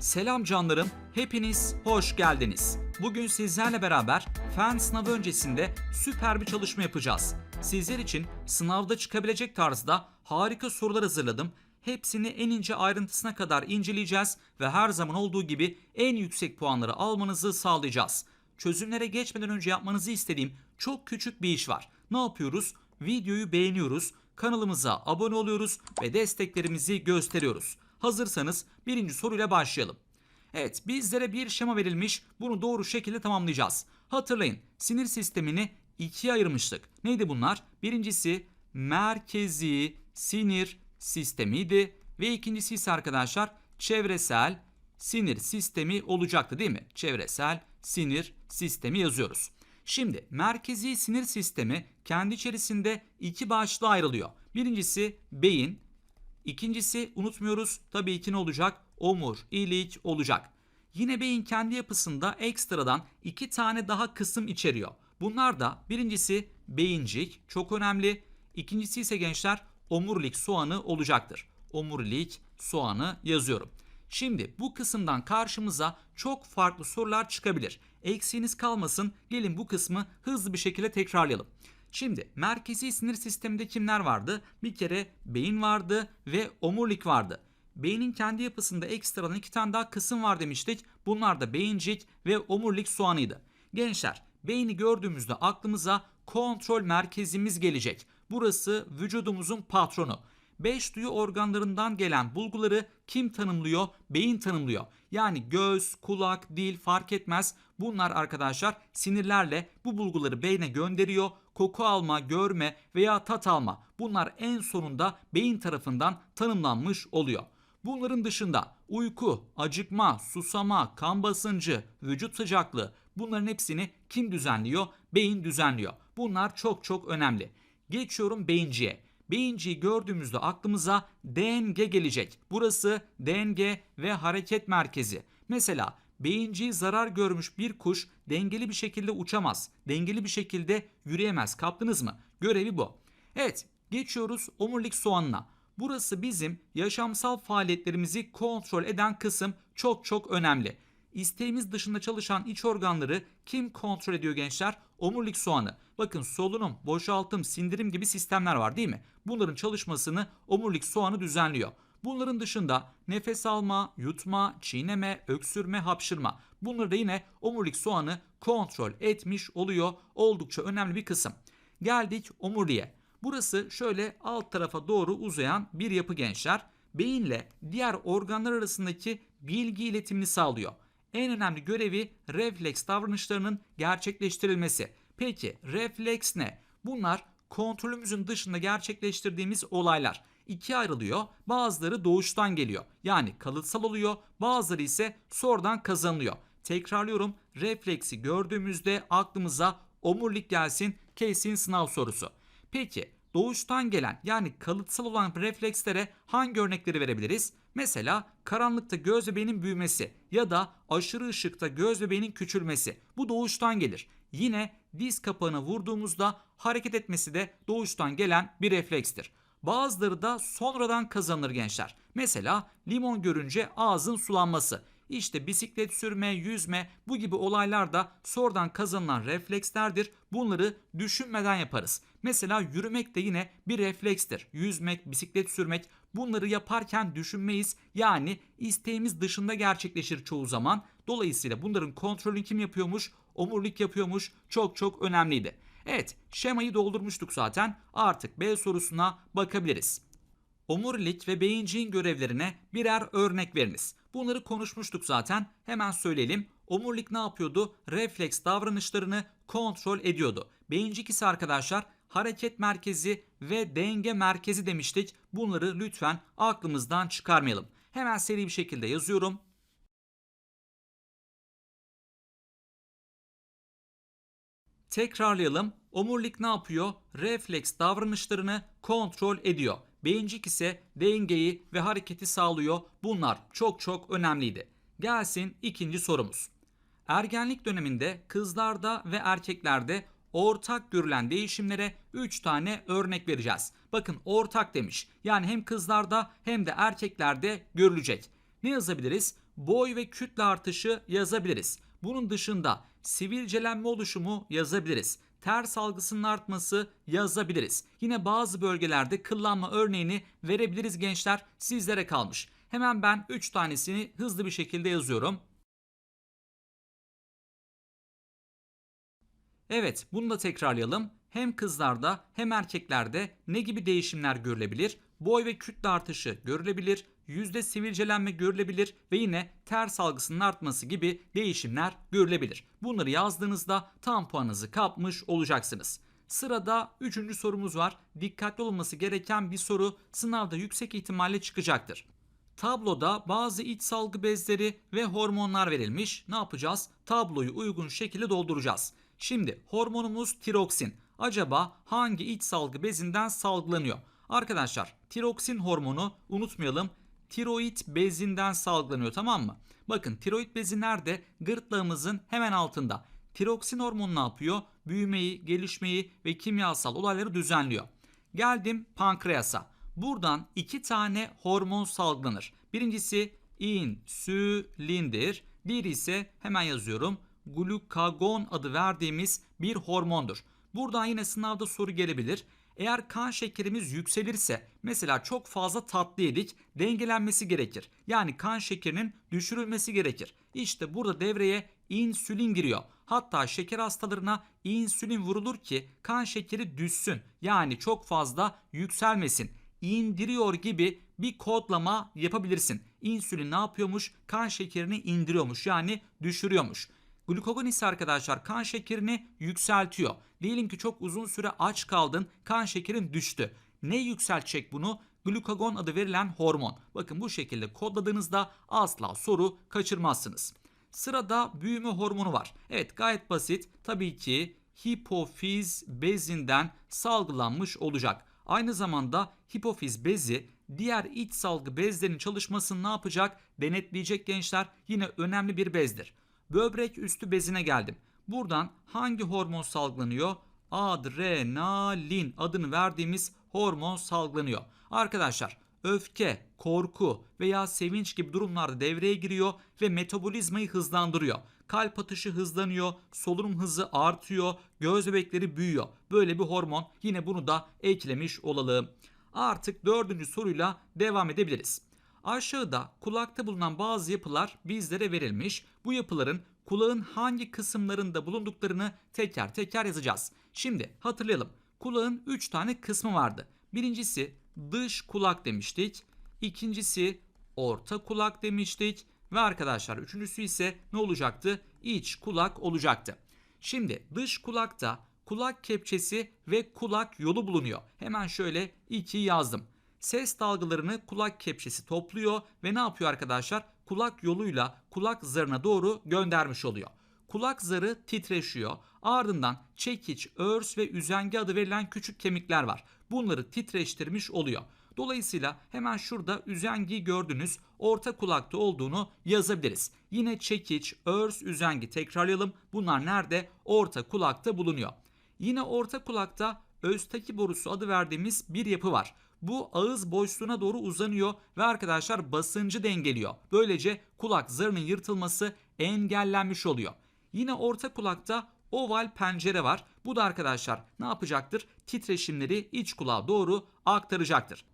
Selam canlarım, hepiniz hoş geldiniz. Bugün sizlerle beraber fen sınavı öncesinde süper bir çalışma yapacağız. Sizler için sınavda çıkabilecek tarzda harika sorular hazırladım. Hepsini en ince ayrıntısına kadar inceleyeceğiz ve her zaman olduğu gibi en yüksek puanları almanızı sağlayacağız. Çözümlere geçmeden önce yapmanızı istediğim çok küçük bir iş var. Ne yapıyoruz? Videoyu beğeniyoruz, kanalımıza abone oluyoruz ve desteklerimizi gösteriyoruz. Hazırsanız birinci soruyla başlayalım. Evet bizlere bir şema verilmiş bunu doğru şekilde tamamlayacağız. Hatırlayın sinir sistemini ikiye ayırmıştık. Neydi bunlar? Birincisi merkezi sinir sistemiydi ve ikincisi ise arkadaşlar çevresel sinir sistemi olacaktı değil mi? Çevresel sinir sistemi yazıyoruz. Şimdi merkezi sinir sistemi kendi içerisinde iki başlığa ayrılıyor. Birincisi beyin, İkincisi unutmuyoruz tabii ki ne olacak? Omurilik olacak. Yine beyin kendi yapısında ekstradan iki tane daha kısım içeriyor. Bunlar da birincisi beyincik çok önemli. İkincisi ise gençler omurilik soğanı olacaktır. Omurilik soğanı yazıyorum. Şimdi bu kısımdan karşımıza çok farklı sorular çıkabilir. Eksiğiniz kalmasın gelin bu kısmı hızlı bir şekilde tekrarlayalım. Şimdi merkezi sinir sisteminde kimler vardı? Bir kere beyin vardı ve omurilik vardı. Beynin kendi yapısında ekstradan iki tane daha kısım var demiştik. Bunlar da beyincik ve omurilik soğanıydı. Gençler beyni gördüğümüzde aklımıza kontrol merkezimiz gelecek. Burası vücudumuzun patronu. Beş duyu organlarından gelen bulguları kim tanımlıyor? Beyin tanımlıyor. Yani göz, kulak, dil fark etmez. Bunlar arkadaşlar sinirlerle bu bulguları beyne gönderiyor. Koku alma, görme veya tat alma. Bunlar en sonunda beyin tarafından tanımlanmış oluyor. Bunların dışında uyku, acıkma, susama, kan basıncı, vücut sıcaklığı bunların hepsini kim düzenliyor? Beyin düzenliyor. Bunlar çok çok önemli. Geçiyorum beyinciye. Beyinciyi gördüğümüzde aklımıza DNG gelecek. Burası denge ve hareket merkezi. Mesela beyinciği zarar görmüş bir kuş dengeli bir şekilde uçamaz. Dengeli bir şekilde yürüyemez. Kaptınız mı? Görevi bu. Evet geçiyoruz omurilik soğanına. Burası bizim yaşamsal faaliyetlerimizi kontrol eden kısım çok çok önemli. İsteğimiz dışında çalışan iç organları kim kontrol ediyor gençler? Omurilik soğanı. Bakın solunum, boşaltım, sindirim gibi sistemler var değil mi? Bunların çalışmasını omurilik soğanı düzenliyor. Bunların dışında nefes alma, yutma, çiğneme, öksürme, hapşırma. Bunları da yine omurilik soğanı kontrol etmiş oluyor. Oldukça önemli bir kısım. Geldik omuriliğe. Burası şöyle alt tarafa doğru uzayan bir yapı gençler. Beyinle diğer organlar arasındaki bilgi iletimini sağlıyor. En önemli görevi refleks davranışlarının gerçekleştirilmesi. Peki refleks ne? Bunlar kontrolümüzün dışında gerçekleştirdiğimiz olaylar. İkiye ayrılıyor. Bazıları doğuştan geliyor. Yani kalıtsal oluyor. Bazıları ise sonradan kazanılıyor. Tekrarlıyorum. Refleksi gördüğümüzde aklımıza omurilik gelsin kesin sınav sorusu. Peki doğuştan gelen yani kalıtsal olan reflekslere hangi örnekleri verebiliriz? Mesela karanlıkta göz bebeğinin büyümesi ya da aşırı ışıkta göz bebeğinin küçülmesi. Bu doğuştan gelir. Yine diz kapağına vurduğumuzda hareket etmesi de doğuştan gelen bir reflekstir. Bazıları da sonradan kazanır gençler. Mesela limon görünce ağzın sulanması. İşte bisiklet sürme, yüzme bu gibi olaylar da sonradan kazanılan reflekslerdir. Bunları düşünmeden yaparız. Mesela yürümek de yine bir reflekstir. Yüzmek, bisiklet sürmek bunları yaparken düşünmeyiz. Yani isteğimiz dışında gerçekleşir çoğu zaman. Dolayısıyla bunların kontrolünü kim yapıyormuş? Omurilik yapıyormuş. Çok çok önemliydi. Evet şemayı doldurmuştuk zaten. Artık B sorusuna bakabiliriz. Omurilik ve beyinciğin görevlerine birer örnek veriniz. Bunları konuşmuştuk zaten. Hemen söyleyelim. Omurilik ne yapıyordu? Refleks davranışlarını kontrol ediyordu. Beyincik ise arkadaşlar hareket merkezi ve denge merkezi demiştik. Bunları lütfen aklımızdan çıkarmayalım. Hemen seri bir şekilde yazıyorum. Tekrarlayalım. Omurilik ne yapıyor? Refleks davranışlarını kontrol ediyor. Beyincik ise dengeyi ve hareketi sağlıyor. Bunlar çok çok önemliydi. Gelsin ikinci sorumuz. Ergenlik döneminde kızlarda ve erkeklerde ortak görülen değişimlere 3 tane örnek vereceğiz. Bakın ortak demiş. Yani hem kızlarda hem de erkeklerde görülecek. Ne yazabiliriz? boy ve kütle artışı yazabiliriz. Bunun dışında sivilcelenme oluşumu yazabiliriz. Ters algısının artması yazabiliriz. Yine bazı bölgelerde kıllanma örneğini verebiliriz gençler. Sizlere kalmış. Hemen ben 3 tanesini hızlı bir şekilde yazıyorum. Evet, bunu da tekrarlayalım. Hem kızlarda hem erkeklerde ne gibi değişimler görülebilir? Boy ve kütle artışı görülebilir, yüzde sivilcelenme görülebilir ve yine ters algısının artması gibi değişimler görülebilir. Bunları yazdığınızda tam puanınızı kapmış olacaksınız. Sırada üçüncü sorumuz var. Dikkatli olması gereken bir soru sınavda yüksek ihtimalle çıkacaktır. Tabloda bazı iç salgı bezleri ve hormonlar verilmiş. Ne yapacağız? Tabloyu uygun şekilde dolduracağız. Şimdi hormonumuz tiroksin. Acaba hangi iç salgı bezinden salgılanıyor? Arkadaşlar tiroksin hormonu unutmayalım tiroid bezinden salgılanıyor tamam mı? Bakın tiroid bezi nerede? Gırtlağımızın hemen altında. Tiroksin hormonu ne yapıyor? Büyümeyi, gelişmeyi ve kimyasal olayları düzenliyor. Geldim pankreasa. Buradan iki tane hormon salgılanır. Birincisi insülindir. Diğeri ise hemen yazıyorum glukagon adı verdiğimiz bir hormondur. Buradan yine sınavda soru gelebilir. Eğer kan şekerimiz yükselirse mesela çok fazla tatlı yedik dengelenmesi gerekir. Yani kan şekerinin düşürülmesi gerekir. İşte burada devreye insülin giriyor. Hatta şeker hastalarına insülin vurulur ki kan şekeri düşsün. Yani çok fazla yükselmesin. İndiriyor gibi bir kodlama yapabilirsin. İnsülin ne yapıyormuş? Kan şekerini indiriyormuş yani düşürüyormuş. Glukagon ise arkadaşlar kan şekerini yükseltiyor. Diyelim ki çok uzun süre aç kaldın, kan şekerin düştü. Ne yükseltecek bunu? Glukagon adı verilen hormon. Bakın bu şekilde kodladığınızda asla soru kaçırmazsınız. Sırada büyüme hormonu var. Evet gayet basit. Tabii ki hipofiz bezinden salgılanmış olacak. Aynı zamanda hipofiz bezi diğer iç salgı bezlerin çalışmasını ne yapacak? Denetleyecek gençler. Yine önemli bir bezdir. Böbrek üstü bezine geldim. Buradan hangi hormon salgılanıyor? Adrenalin adını verdiğimiz hormon salgılanıyor. Arkadaşlar öfke, korku veya sevinç gibi durumlarda devreye giriyor ve metabolizmayı hızlandırıyor. Kalp atışı hızlanıyor, solunum hızı artıyor, göz bebekleri büyüyor. Böyle bir hormon yine bunu da eklemiş olalım. Artık dördüncü soruyla devam edebiliriz. Aşağıda kulakta bulunan bazı yapılar bizlere verilmiş. Bu yapıların kulağın hangi kısımlarında bulunduklarını teker teker yazacağız. Şimdi hatırlayalım. Kulağın 3 tane kısmı vardı. Birincisi dış kulak demiştik. İkincisi orta kulak demiştik. Ve arkadaşlar üçüncüsü ise ne olacaktı? İç kulak olacaktı. Şimdi dış kulakta kulak kepçesi ve kulak yolu bulunuyor. Hemen şöyle 2 yazdım. Ses dalgalarını kulak kepçesi topluyor ve ne yapıyor arkadaşlar? Kulak yoluyla kulak zarına doğru göndermiş oluyor. Kulak zarı titreşiyor. Ardından çekiç, örs ve üzenge adı verilen küçük kemikler var. Bunları titreştirmiş oluyor. Dolayısıyla hemen şurada üzengiyi gördünüz orta kulakta olduğunu yazabiliriz. Yine çekiç, örs, üzengi tekrarlayalım. Bunlar nerede? Orta kulakta bulunuyor. Yine orta kulakta öztaki borusu adı verdiğimiz bir yapı var. Bu ağız boşluğuna doğru uzanıyor ve arkadaşlar basıncı dengeliyor. Böylece kulak zarının yırtılması engellenmiş oluyor. Yine orta kulakta oval pencere var. Bu da arkadaşlar ne yapacaktır? Titreşimleri iç kulağa doğru aktaracaktır.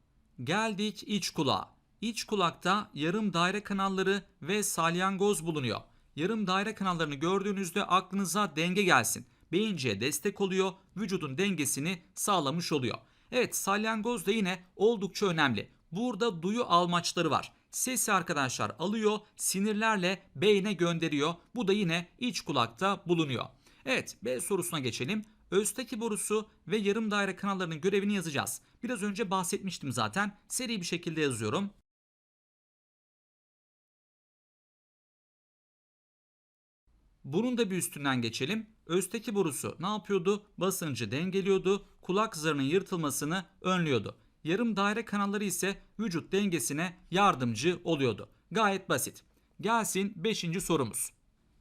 Geldik iç kulağa. İç kulakta yarım daire kanalları ve salyangoz bulunuyor. Yarım daire kanallarını gördüğünüzde aklınıza denge gelsin. Beyinciye destek oluyor, vücudun dengesini sağlamış oluyor. Evet salyangoz da yine oldukça önemli. Burada duyu almaçları var. Sesi arkadaşlar alıyor, sinirlerle beyne gönderiyor. Bu da yine iç kulakta bulunuyor. Evet B sorusuna geçelim. Özteki borusu ve yarım daire kanallarının görevini yazacağız. Biraz önce bahsetmiştim zaten. Seri bir şekilde yazıyorum. Bunun da bir üstünden geçelim. Özteki borusu ne yapıyordu? Basıncı dengeliyordu. Kulak zarının yırtılmasını önlüyordu. Yarım daire kanalları ise vücut dengesine yardımcı oluyordu. Gayet basit. Gelsin 5. sorumuz.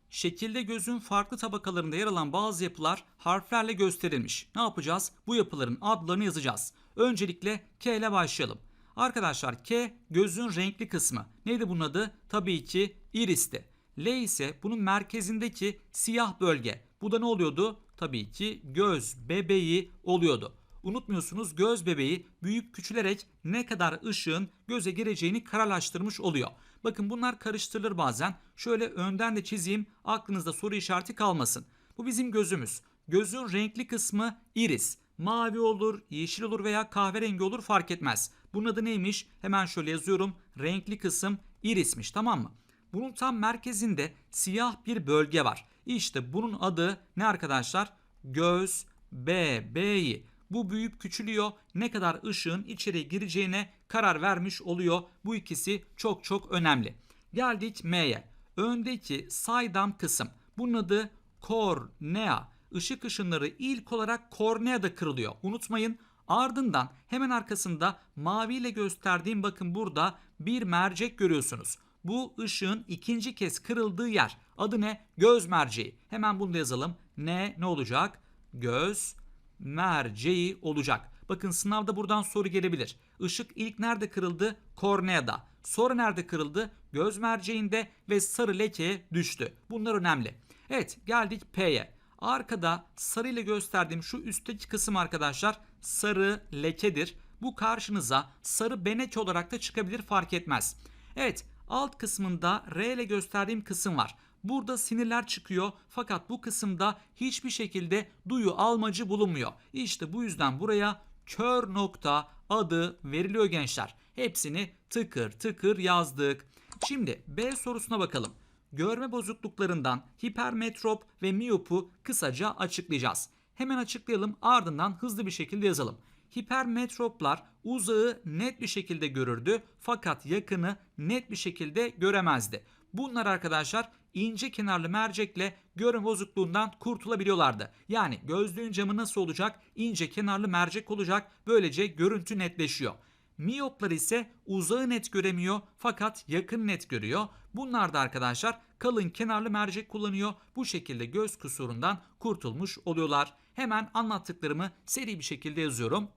Şekilde gözün farklı tabakalarında yer alan bazı yapılar harflerle gösterilmiş. Ne yapacağız? Bu yapıların adlarını yazacağız. Öncelikle K ile başlayalım. Arkadaşlar K gözün renkli kısmı. Neydi bunun adı? Tabii ki iristi. L ise bunun merkezindeki siyah bölge. Bu da ne oluyordu? Tabii ki göz bebeği oluyordu. Unutmuyorsunuz göz bebeği büyüyüp küçülerek ne kadar ışığın göze gireceğini kararlaştırmış oluyor. Bakın bunlar karıştırılır bazen. Şöyle önden de çizeyim aklınızda soru işareti kalmasın. Bu bizim gözümüz. Gözün renkli kısmı iris. Mavi olur, yeşil olur veya kahverengi olur fark etmez. Bunun adı neymiş? Hemen şöyle yazıyorum. Renkli kısım irismiş tamam mı? Bunun tam merkezinde siyah bir bölge var. İşte bunun adı ne arkadaşlar? Göz bebeği. Bu büyüyüp küçülüyor. Ne kadar ışığın içeriye gireceğine karar vermiş oluyor. Bu ikisi çok çok önemli. Geldik M'ye. Öndeki saydam kısım. Bunun adı kornea. Işık ışınları ilk olarak korneada kırılıyor. Unutmayın. Ardından hemen arkasında maviyle gösterdiğim bakın burada bir mercek görüyorsunuz. Bu ışığın ikinci kez kırıldığı yer. Adı ne? Göz merceği. Hemen bunu da yazalım. Ne ne olacak? Göz merceği olacak. Bakın sınavda buradan soru gelebilir. Işık ilk nerede kırıldı? Korneada. Sonra nerede kırıldı? Göz merceğinde ve sarı lekeye düştü. Bunlar önemli. Evet geldik P'ye. Arkada sarı ile gösterdiğim şu üstteki kısım arkadaşlar sarı lekedir. Bu karşınıza sarı benek olarak da çıkabilir fark etmez. Evet alt kısmında R ile gösterdiğim kısım var. Burada sinirler çıkıyor fakat bu kısımda hiçbir şekilde duyu almacı bulunmuyor. İşte bu yüzden buraya kör nokta adı veriliyor gençler. Hepsini tıkır tıkır yazdık. Şimdi B sorusuna bakalım. Görme bozukluklarından hipermetrop ve miyopu kısaca açıklayacağız. Hemen açıklayalım ardından hızlı bir şekilde yazalım. Hipermetroplar uzağı net bir şekilde görürdü fakat yakını net bir şekilde göremezdi. Bunlar arkadaşlar ince kenarlı mercekle görme bozukluğundan kurtulabiliyorlardı. Yani gözlüğün camı nasıl olacak? İnce kenarlı mercek olacak. Böylece görüntü netleşiyor. Miyoplar ise uzağı net göremiyor fakat yakın net görüyor. Bunlar da arkadaşlar kalın kenarlı mercek kullanıyor. Bu şekilde göz kusurundan kurtulmuş oluyorlar. Hemen anlattıklarımı seri bir şekilde yazıyorum.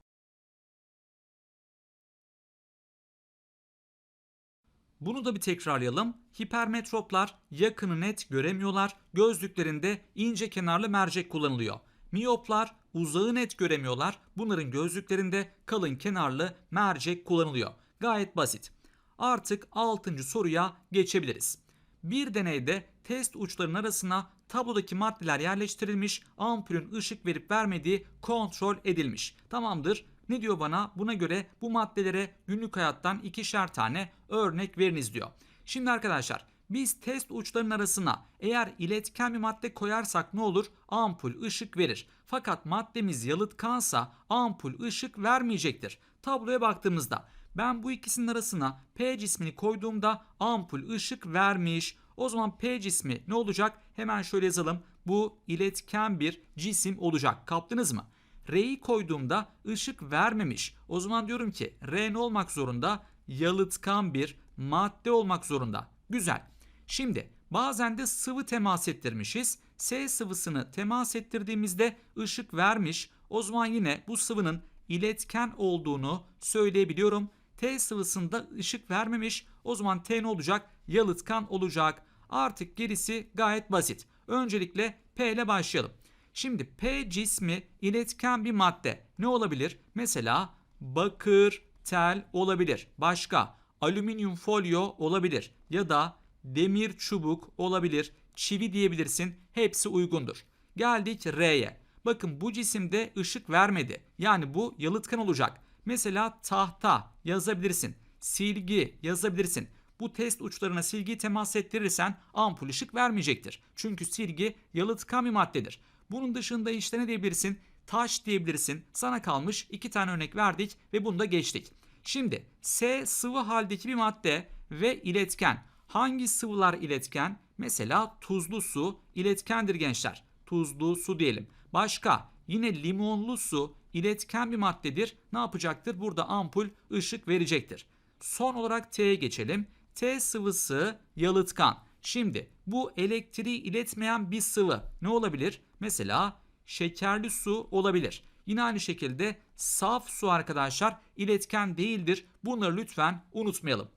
Bunu da bir tekrarlayalım. Hipermetroplar yakını net göremiyorlar. Gözlüklerinde ince kenarlı mercek kullanılıyor. Miyoplar uzağı net göremiyorlar. Bunların gözlüklerinde kalın kenarlı mercek kullanılıyor. Gayet basit. Artık 6. soruya geçebiliriz. Bir deneyde test uçlarının arasına tablodaki maddeler yerleştirilmiş, ampulün ışık verip vermediği kontrol edilmiş. Tamamdır. Ne diyor bana? Buna göre bu maddelere günlük hayattan ikişer tane örnek veriniz diyor. Şimdi arkadaşlar biz test uçlarının arasına eğer iletken bir madde koyarsak ne olur? Ampul ışık verir. Fakat maddemiz yalıtkansa ampul ışık vermeyecektir. Tabloya baktığımızda ben bu ikisinin arasına P cismini koyduğumda ampul ışık vermiş. O zaman P cismi ne olacak? Hemen şöyle yazalım. Bu iletken bir cisim olacak. Kaptınız mı? R'yi koyduğumda ışık vermemiş. O zaman diyorum ki R ne olmak zorunda? Yalıtkan bir madde olmak zorunda. Güzel. Şimdi bazen de sıvı temas ettirmişiz. S sıvısını temas ettirdiğimizde ışık vermiş. O zaman yine bu sıvının iletken olduğunu söyleyebiliyorum. T sıvısında ışık vermemiş. O zaman T ne olacak? Yalıtkan olacak. Artık gerisi gayet basit. Öncelikle P ile başlayalım. Şimdi P cismi iletken bir madde. Ne olabilir? Mesela bakır, tel olabilir. Başka alüminyum folyo olabilir ya da demir çubuk olabilir. Çivi diyebilirsin. Hepsi uygundur. Geldik R'ye. Bakın bu cisimde ışık vermedi. Yani bu yalıtkan olacak. Mesela tahta yazabilirsin. Silgi yazabilirsin. Bu test uçlarına silgiyi temas ettirirsen ampul ışık vermeyecektir. Çünkü silgi yalıtkan bir maddedir. Bunun dışında işte ne diyebilirsin? Taş diyebilirsin. Sana kalmış iki tane örnek verdik ve bunu da geçtik. Şimdi S sıvı haldeki bir madde ve iletken. Hangi sıvılar iletken? Mesela tuzlu su iletkendir gençler. Tuzlu su diyelim. Başka yine limonlu su iletken bir maddedir. Ne yapacaktır? Burada ampul ışık verecektir. Son olarak T'ye geçelim. T sıvısı yalıtkan. Şimdi bu elektriği iletmeyen bir sıvı ne olabilir? Mesela şekerli su olabilir. Yine aynı şekilde saf su arkadaşlar iletken değildir. Bunları lütfen unutmayalım.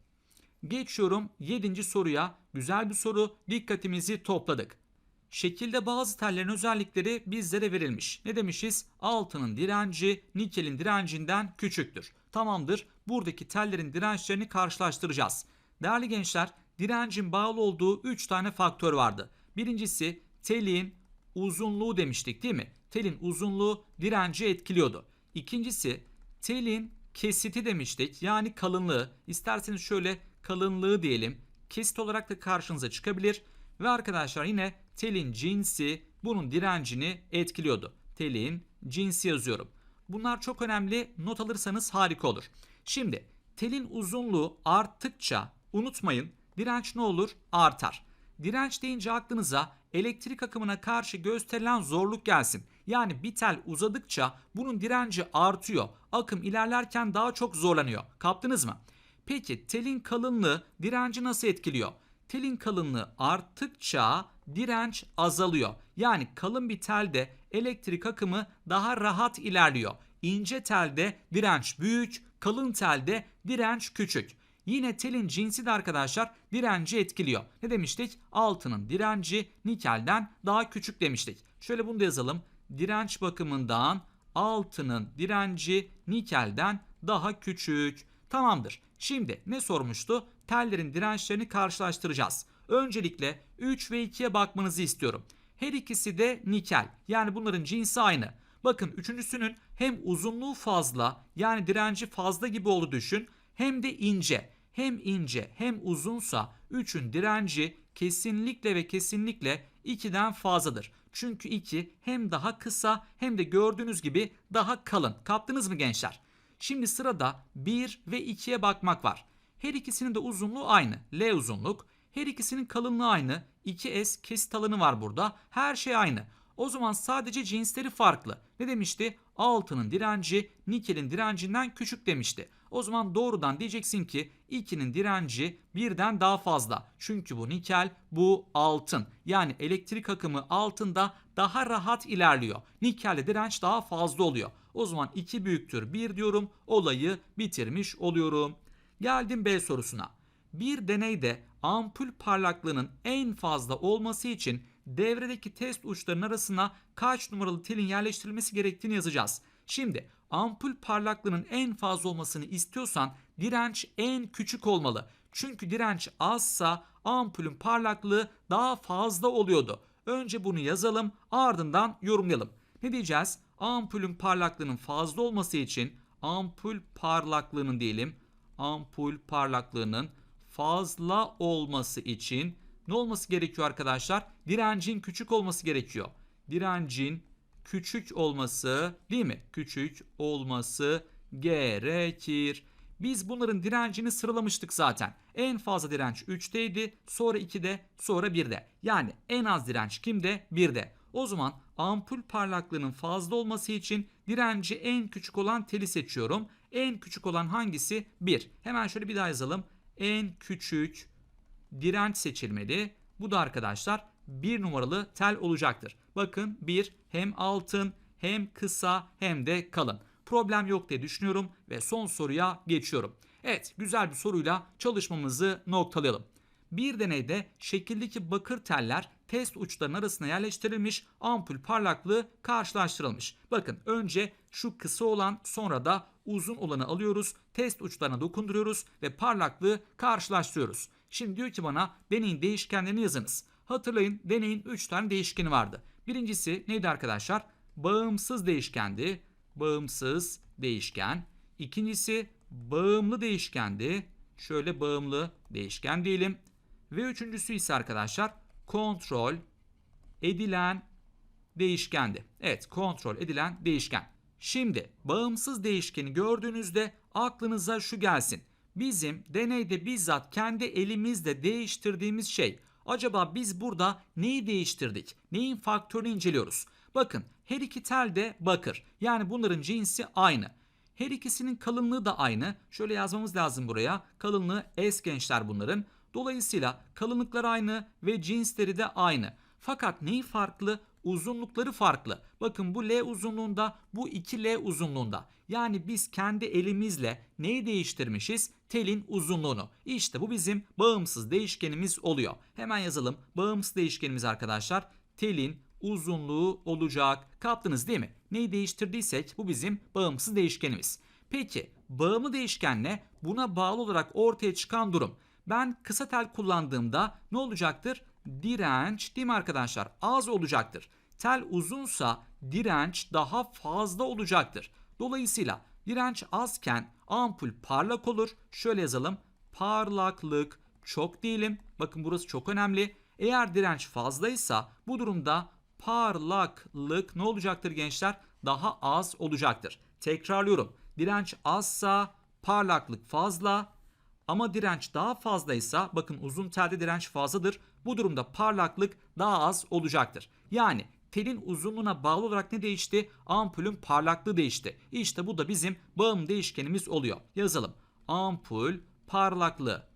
Geçiyorum 7. soruya. Güzel bir soru. Dikkatimizi topladık. Şekilde bazı tellerin özellikleri bizlere verilmiş. Ne demişiz? Altının direnci nikelin direncinden küçüktür. Tamamdır. Buradaki tellerin dirençlerini karşılaştıracağız. Değerli gençler, direncin bağlı olduğu 3 tane faktör vardı. Birincisi telin uzunluğu demiştik değil mi? Telin uzunluğu direnci etkiliyordu. İkincisi telin kesiti demiştik. Yani kalınlığı. İsterseniz şöyle kalınlığı diyelim. Kesit olarak da karşınıza çıkabilir. Ve arkadaşlar yine telin cinsi bunun direncini etkiliyordu. Telin cinsi yazıyorum. Bunlar çok önemli. Not alırsanız harika olur. Şimdi telin uzunluğu arttıkça unutmayın direnç ne olur? Artar. Direnç deyince aklınıza elektrik akımına karşı gösterilen zorluk gelsin. Yani bir tel uzadıkça bunun direnci artıyor. Akım ilerlerken daha çok zorlanıyor. Kaptınız mı? Peki telin kalınlığı direnci nasıl etkiliyor? Telin kalınlığı arttıkça direnç azalıyor. Yani kalın bir telde elektrik akımı daha rahat ilerliyor. İnce telde direnç büyük, kalın telde direnç küçük. Yine telin cinsi de arkadaşlar direnci etkiliyor. Ne demiştik? Altının direnci nikelden daha küçük demiştik. Şöyle bunu da yazalım. Direnç bakımından altının direnci nikelden daha küçük. Tamamdır. Şimdi ne sormuştu? Tellerin dirençlerini karşılaştıracağız. Öncelikle 3 ve 2'ye bakmanızı istiyorum. Her ikisi de nikel. Yani bunların cinsi aynı. Bakın üçüncüsünün hem uzunluğu fazla yani direnci fazla gibi oldu düşün hem de ince. Hem ince hem uzunsa 3'ün direnci kesinlikle ve kesinlikle 2'den fazladır. Çünkü 2 hem daha kısa hem de gördüğünüz gibi daha kalın. Kaptınız mı gençler? Şimdi sırada 1 ve 2'ye bakmak var. Her ikisinin de uzunluğu aynı. L uzunluk. Her ikisinin kalınlığı aynı. 2S kesit alanı var burada. Her şey aynı. O zaman sadece cinsleri farklı. Ne demişti? Altının direnci nikelin direncinden küçük demişti. O zaman doğrudan diyeceksin ki 2'nin direnci birden daha fazla. Çünkü bu nikel, bu altın. Yani elektrik akımı altında daha rahat ilerliyor. Nikelde direnç daha fazla oluyor. O zaman 2 büyüktür 1 diyorum. Olayı bitirmiş oluyorum. Geldim B sorusuna. Bir deneyde ampul parlaklığının en fazla olması için devredeki test uçlarının arasına kaç numaralı telin yerleştirilmesi gerektiğini yazacağız. Şimdi ampul parlaklığının en fazla olmasını istiyorsan direnç en küçük olmalı. Çünkü direnç azsa ampulün parlaklığı daha fazla oluyordu. Önce bunu yazalım ardından yorumlayalım. Ne diyeceğiz? Ampulün parlaklığının fazla olması için ampul parlaklığının diyelim ampul parlaklığının fazla olması için ne olması gerekiyor arkadaşlar? Direncin küçük olması gerekiyor. Direncin küçük olması değil mi? Küçük olması gerekir. Biz bunların direncini sıralamıştık zaten. En fazla direnç 3'teydi, sonra 2'de, sonra 1'de. Yani en az direnç kimde? 1'de. O zaman ampul parlaklığının fazla olması için direnci en küçük olan teli seçiyorum. En küçük olan hangisi? 1. Hemen şöyle bir daha yazalım. En küçük direnç seçilmeli. Bu da arkadaşlar 1 numaralı tel olacaktır. Bakın 1 hem altın hem kısa hem de kalın. Problem yok diye düşünüyorum ve son soruya geçiyorum. Evet güzel bir soruyla çalışmamızı noktalayalım. Bir deneyde şekildeki bakır teller test uçlarının arasına yerleştirilmiş ampul parlaklığı karşılaştırılmış. Bakın önce şu kısa olan sonra da uzun olanı alıyoruz. Test uçlarına dokunduruyoruz ve parlaklığı karşılaştırıyoruz. Şimdi diyor ki bana deneyin değişkenlerini yazınız. Hatırlayın deneyin 3 tane değişkeni vardı. Birincisi neydi arkadaşlar? Bağımsız değişkendi. Bağımsız değişken. İkincisi bağımlı değişkendi. Şöyle bağımlı değişken diyelim. Ve üçüncüsü ise arkadaşlar kontrol edilen değişkendi. Evet kontrol edilen değişken. Şimdi bağımsız değişkeni gördüğünüzde aklınıza şu gelsin. Bizim deneyde bizzat kendi elimizle değiştirdiğimiz şey. Acaba biz burada neyi değiştirdik? Neyin faktörünü inceliyoruz? Bakın her iki tel de bakır. Yani bunların cinsi aynı. Her ikisinin kalınlığı da aynı. Şöyle yazmamız lazım buraya. Kalınlığı S gençler bunların. Dolayısıyla kalınlıkları aynı ve cinsleri de aynı. Fakat neyi farklı? Uzunlukları farklı. Bakın bu L uzunluğunda, bu 2L uzunluğunda. Yani biz kendi elimizle neyi değiştirmişiz? Telin uzunluğunu. İşte bu bizim bağımsız değişkenimiz oluyor. Hemen yazalım. Bağımsız değişkenimiz arkadaşlar telin uzunluğu olacak. Kaptınız değil mi? Neyi değiştirdiysek bu bizim bağımsız değişkenimiz. Peki bağımlı değişken ne? Buna bağlı olarak ortaya çıkan durum. Ben kısa tel kullandığımda ne olacaktır? Direnç değil mi arkadaşlar? Az olacaktır. Tel uzunsa direnç daha fazla olacaktır. Dolayısıyla direnç azken ampul parlak olur. Şöyle yazalım. Parlaklık çok diyelim. Bakın burası çok önemli. Eğer direnç fazlaysa bu durumda parlaklık ne olacaktır gençler? Daha az olacaktır. Tekrarlıyorum. Direnç azsa parlaklık fazla ama direnç daha fazlaysa bakın uzun telde direnç fazladır. Bu durumda parlaklık daha az olacaktır. Yani telin uzunluğuna bağlı olarak ne değişti? Ampulün parlaklığı değişti. İşte bu da bizim bağım değişkenimiz oluyor. Yazalım. Ampul parlaklığı.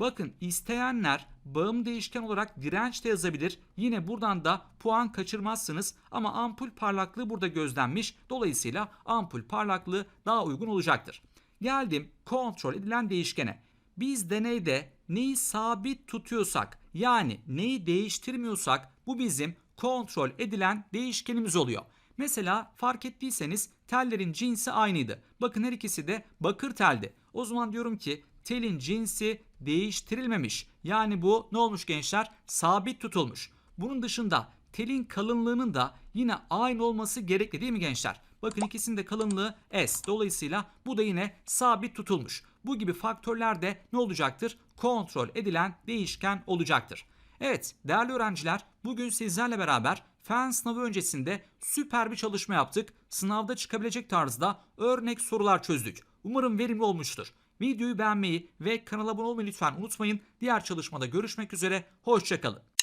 Bakın isteyenler bağım değişken olarak direnç de yazabilir. Yine buradan da puan kaçırmazsınız ama ampul parlaklığı burada gözlenmiş. Dolayısıyla ampul parlaklığı daha uygun olacaktır. Geldim kontrol edilen değişkene. Biz deneyde neyi sabit tutuyorsak yani neyi değiştirmiyorsak bu bizim kontrol edilen değişkenimiz oluyor. Mesela fark ettiyseniz tellerin cinsi aynıydı. Bakın her ikisi de bakır teldi. O zaman diyorum ki telin cinsi değiştirilmemiş. Yani bu ne olmuş gençler? Sabit tutulmuş. Bunun dışında telin kalınlığının da yine aynı olması gerekli değil mi gençler? Bakın ikisinin de kalınlığı S. Dolayısıyla bu da yine sabit tutulmuş. Bu gibi faktörler de ne olacaktır? Kontrol edilen değişken olacaktır. Evet değerli öğrenciler bugün sizlerle beraber fen sınavı öncesinde süper bir çalışma yaptık. Sınavda çıkabilecek tarzda örnek sorular çözdük. Umarım verimli olmuştur. Videoyu beğenmeyi ve kanala abone olmayı lütfen unutmayın. Diğer çalışmada görüşmek üzere. Hoşçakalın.